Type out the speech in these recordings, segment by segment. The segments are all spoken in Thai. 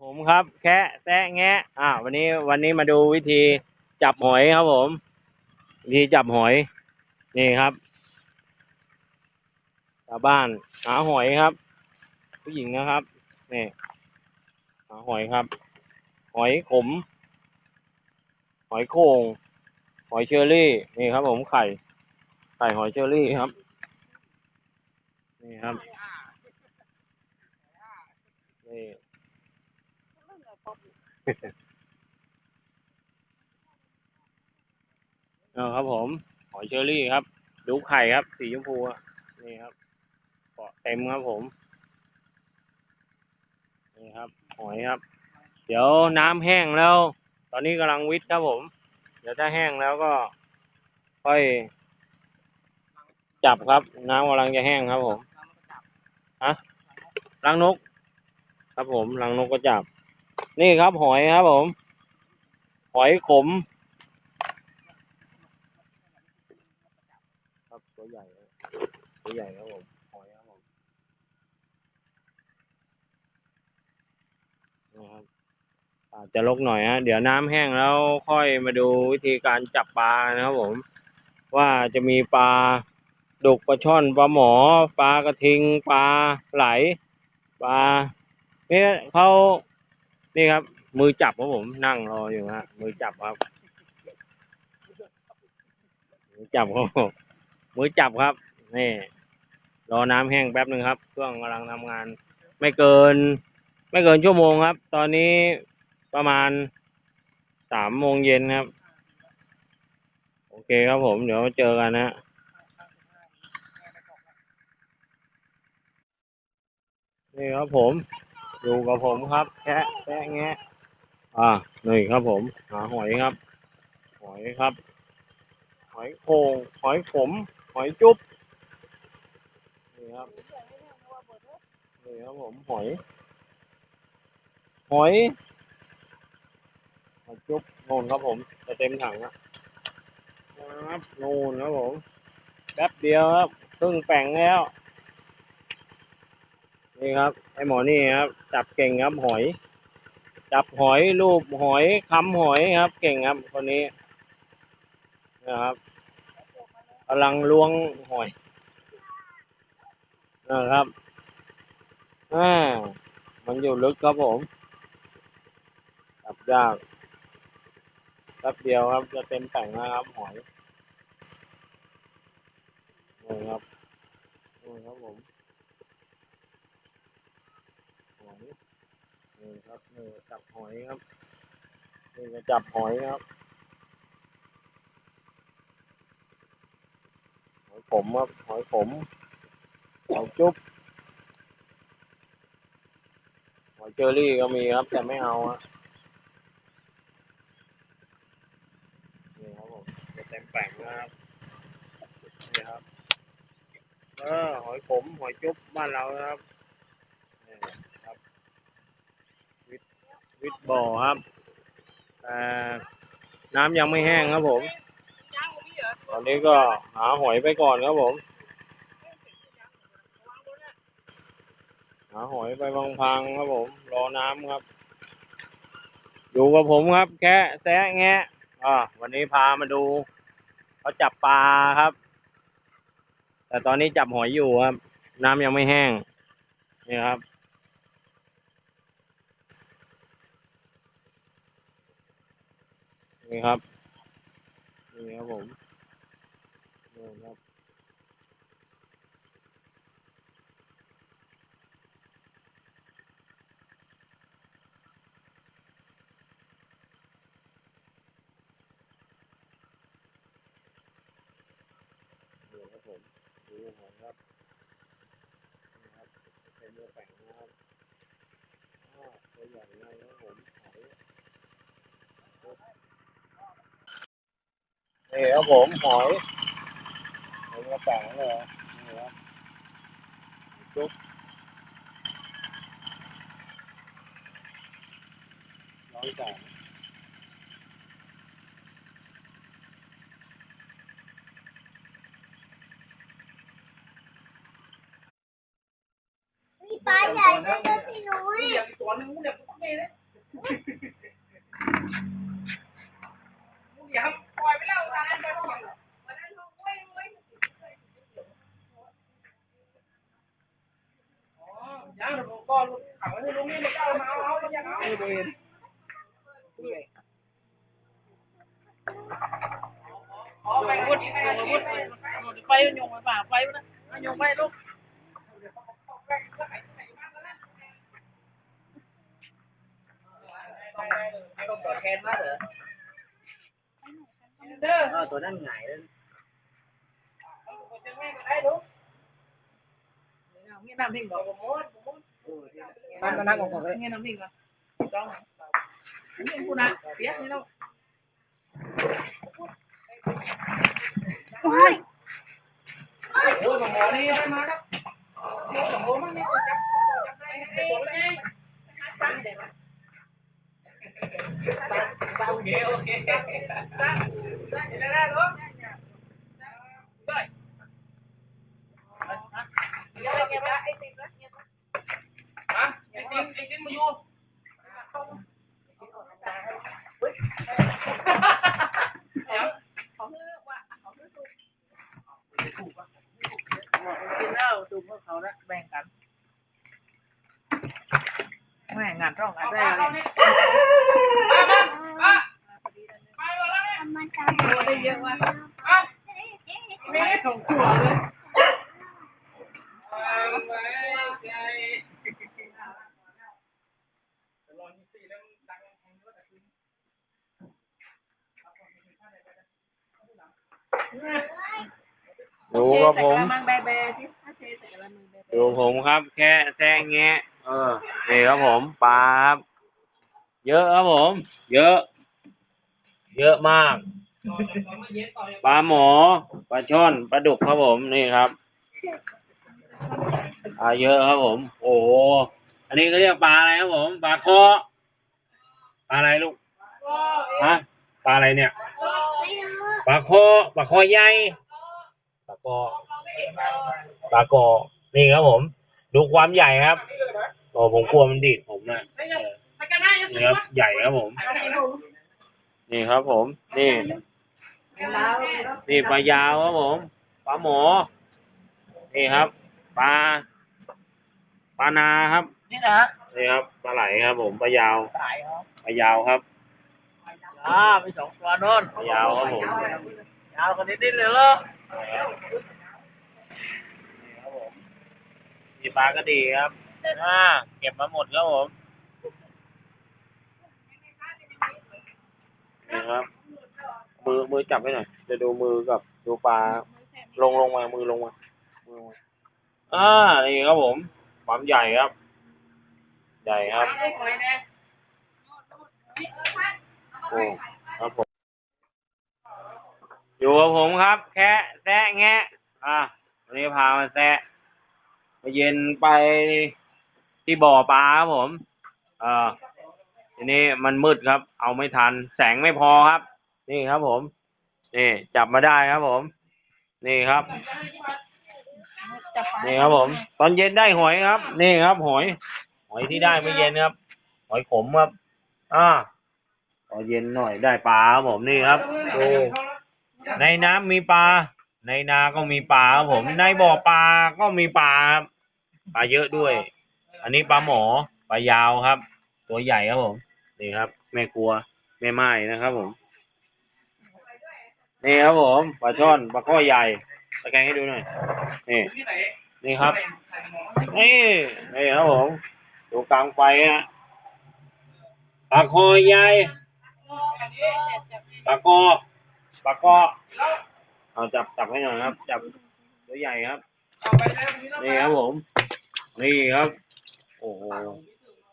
ผมครับแคะแซะแงะอ่าวันนี้วันนี้มาดูวิธีจับหอยครับผม วิธีจับหอยนี่ครับชาวบ้าน หาหอยครับ ผู้หญิงนะครับนี่หาหอยครับ หอยขม หอยโข่งหอยเชอรี่นี่ครับ ผมไข่ไข่หอยเชอรี่ครับ นี่ครับนี่ เอาครับผม หอยเชอรี่ครับ ดูไข่ครับ สีชมพูนี่ครับเกาะเต็มครับผม นี่ครับ หอยครับ เดี๋ยวน้ำแห้งแล้ว ตอนนี้กำลังวิทย์ครับผม เดี๋ยวถ้าแห้งแล้วก็ ค่อย จับครับ น้ำกำลังจะแห้งครับผมฮะรังนก ครับผมรังนกก็จับ นี่ครับหอยครับผม หอยขม ครับตัวใหญ่ตัวใหญ่ครับผมหอยครับผมนะครับอาจจะลกหน่อยฮะเดี๋ยวน้ำแห้งแล้วค่อยมาดูวิธีการจับปลานะครับผม ว่าจะมีปลาดุกปลาช่อนปลาหมอปลากระทิงปลาไหลปลาเนี่ยเขา นี่ครับ มือจับครับผมนั่งรออยู่ฮะมือจับครับมือจับครับมือจับครับนี่รอน้ำแห้งแป๊บหนึ่งครับ เครื่องกำลังทำงาน ไม่เกิน ไม่เกินชั่วโมงครับ ตอนนี้ประมาณสามโมงเย็นครับ โอเคครับผม เดี๋ยวเจอกันนะนี่ครับผม อยู่กับผมครับแคะแคะแงะอ่านี่ครับผมหาหอยครับ หอยครับ หอยโขงหอยขม หอยจุ๊บนี่ครับนี่ครับผมหอย หอยหอยจุ๊บโน่นครับผมจะเต็มถังอะครับโน่นครับผมแป๊บเดียวครับครึ่งแป่งแล้ว นี่ครับไอหมอนี่ครับ จับเก่งครับหอย จับหอยรูปหอยคำหอยครับ เก่งครับคนนี้นะครับกำลังล้วงหอยนะครับอ่ามันอยู่ลึกครับผมจับยากแป๊บเดียวครับจะเต็มแต่งนะครับหอยนี่ครับนี่ครับผม อยนี่ครับนี่จับหอยครับนี่ก็จับหอยครับหอยขมครับหอยขมหอยจุ๊บหอยเจอรี่ก็มีครับแต่ไม่เอาอะนี่ครับผมจะเต็มแป่งนะครับนี่ครับเออหอยขมหอยจุ๊บบ้านเรานะครับนี่ครับวิท วิทบ่อครับแต่น้ำยังไม่แห้งครับผม ตอนนี้ก็หาหอยไปก่อนครับผม หาหอยไปพังๆครับผม รอน้ำครับ อยู่กับผมครับ แค่แซะแงะอ่าวันนี้พามาดูเขาจับปลาครับ แต่ตอนนี้จับหอยอยู่ครับ น้ำยังไม่แห้งนี่ครับ นี่ครับ นี่ครับผมนี่ครับนี่ครับผมดูหอยครับนี่ครับเป็นมือแป้งนะครับตัวอยนี่ครับผมหอยเป็นเนื้อแป้งเลยนี่ครับจุ๊บร้อยแป้งมีปลาใหญ่ด้วยนะพี่นุ้ยเดี๋ยวตัวนึงเนี่ยอย่าปล่อยไปแล้วตาไปแล้วอ๋อยังเดี๋ยวผมขังไว้ให้ลุง นี่มันก็เอามาเอาเอาอย่างเอาเวนอ๋อ ไปวุ้นไปวุ้นไปโยงไปป่าไปนะโยงไปลูกต้องตัวแคนมากเหรอ เด้อเออตัวนั้นหงายแล้วจะแม่ก็ได้ลูกเงี้ยน้ำพริกก่อนผมมดผมมดเออมันมานั่งของผมเลยเงี้ยน้ำพริกก่อนต้องนี่คุณนะเสียนี่เราโอ้ยสมองนี่ได้มาแล้วสมองมันนี่จับจับได้ตัวเลยโอเคโอเคได้ได้ได้ลูกได้ไอ้ซิมไอ้ซิมมาอยู่กินแล้วดูพวกเขา แล้วแบ่งกันแม่งานต้องงานได้เลยได้เยอะว่ะไม่ได้ส่งตัวเลยดูครับผม ดูผมครับ แค่แซงแงะเออนี่ครับผมปลาครับเยอะครับผม เยอะ เยอะมากปลาหมอปลาช่อนปลาดุกครับผมนี่ครับปลาเยอะครับผม โอ้อันนี้เขาเรียกปลาอะไรครับผมปลาคอปลาอะไรลูกฮะปลาอะไรเนี่ยปลาคอปลาคอใหญ่ปลาคอ ปลากอนี่ครับผม ดูความใหญ่ครับโอ้ผมกลัวมันดีดผมนะเออนี่ครับใหญ่ครับผม นี่ครับผม นี่ นี่ปลายาวครับผมปลาหมอนี่ครับปลาปลานาครับนี่นะนี่ครับปลาไหลครับผมปลายาวสายเหรอปลายาวครับอ่าไปสองตัวโน่นปลายาวครับผมยาวกันนิดนิดเลยเหรอ นี่ครับผม มีปลากระดีครับอ่าเก็บมาหมดครับผมนี่ครับ มือมือจับไว้หน่อยจะดูมือกับดูปลาลงลงมามือลงมามือลงมาอ่านี่ครับผมความใหญ่ครับ ใหญ่ครับโอ้ครับผมอยู่กับผมครับ แค่แซะแงะอะวันนี้พามาแซะ มาเย็นไปที่บ่อปลาครับผม เอ่อทีนี้มันมืดครับ เอาไม่ทัน แสงไม่พอครับ นี่ครับผม นี่จับมาได้ครับผม นี่ครับ นี่ครับผม ตอนเย็นได้หอยครับ นี่ครับหอย หอยที่ได้ไม่เย็นครับ หอยขมครับ อ่าตอเย็นหน่อยได้ปลาครับผมนี่ครับดูในน้ำมีปลา ในนาก็มีปลาครับผม ในบ่อปลาก็มีปลาครับ ปลาเยอะด้วย อันนี้ปลาหมอปลายาวครับ ตัวใหญ่ครับผมนี่ครับ แม่ครัวแม่ไม้นะครับผมนี่ครับผมปลาช่อนปลาข้อใหญ่ตะแกงให้ดูหน่อยนี่นี่ครับนี่นี่ครับผมดูกลางไฟฮะปลาคอใหญ่ปลากอปลากอเอาจับจับให้หน่อยครับ จับตัวใหญ่ครับนี่ครับผม นี่ครับ โอ้โห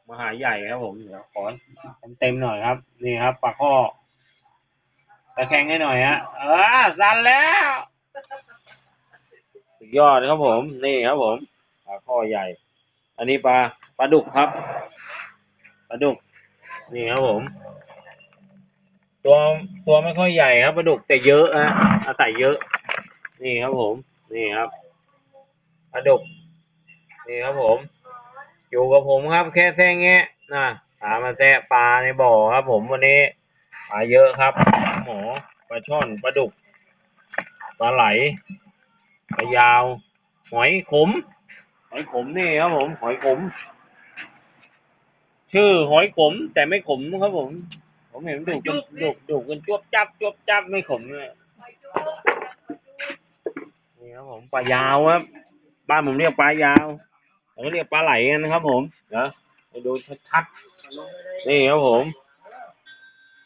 มหาใหญ่ครับผมเดี๋ยวขอเต็มๆหน่อยครับ นี่ครับปลาข้อตะแคงให้หน่อยฮะเออสั่นแล้วสุดยอดครับผม นี่ครับผมปลาข้อใหญ่ อันนี้ปลาปลาดุกครับปลาดุก นี่ครับผม ตัวตัวไม่ค่อยใหญ่ครับปลาดุกแต่เยอะนะอาศัยเยอะ นี่ครับผม นี่ครับปลาดุก นี่ครับผม อยู่กับผมครับ แค่แซงแงะนะหามาแซะปลาในบ่อครับ ผมวันนี้ปลาเยอะครับหมอปลาช่อนปลาดุกปลาไหลปลายาว หอยขม หอยขมนี่ครับ ผม หอยขม ชื่อหอยขม แต่ไม่ขมครับผม ผมเห็นดุกันดุดุกันจวบจับจวบจับไม่ขมเลยนี่ครับผมปลายาวครับ บ้านผมเรียกปลายาว แล้วก็เรียกปลาไหลกันนะครับ ผมเดี๋ยวไปดูชัดๆนี่ครับผม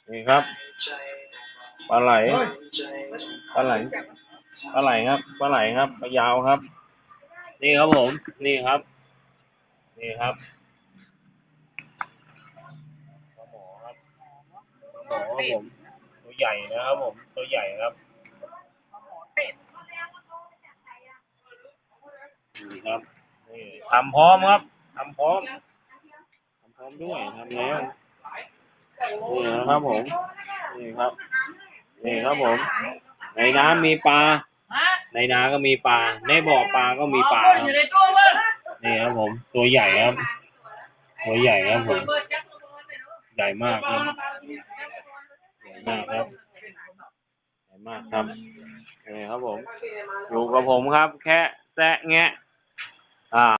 นี่ครับปลาไหลปลาไหลปลาไหลครับปลาไหลครับปลายาวครับ นี่ครับผม นี่ครับ นี่ครับปลาหมอครับปลาหมอครับผมตัวใหญ่นะครับผมตัวใหญ่ครับนี่ครับ นี่ทำพร้อมครับทำพร้อมทำพร้อมด้วยทำแล้วนี่นะครับผมนี่ครับนี่ครับผม ในน้ำมีปลา ในนาก็มีปลา ในบ่อปลาก็มีปลาครับนี่ครับผม ตัวใหญ่ครับ ตัวใหญ่ครับผม ใหญ่มากครับ ใหญ่มากครับ ใหญ่มากครับนี่ครับผม อยู่กับผมครับ แค่แซะแงะ Uh,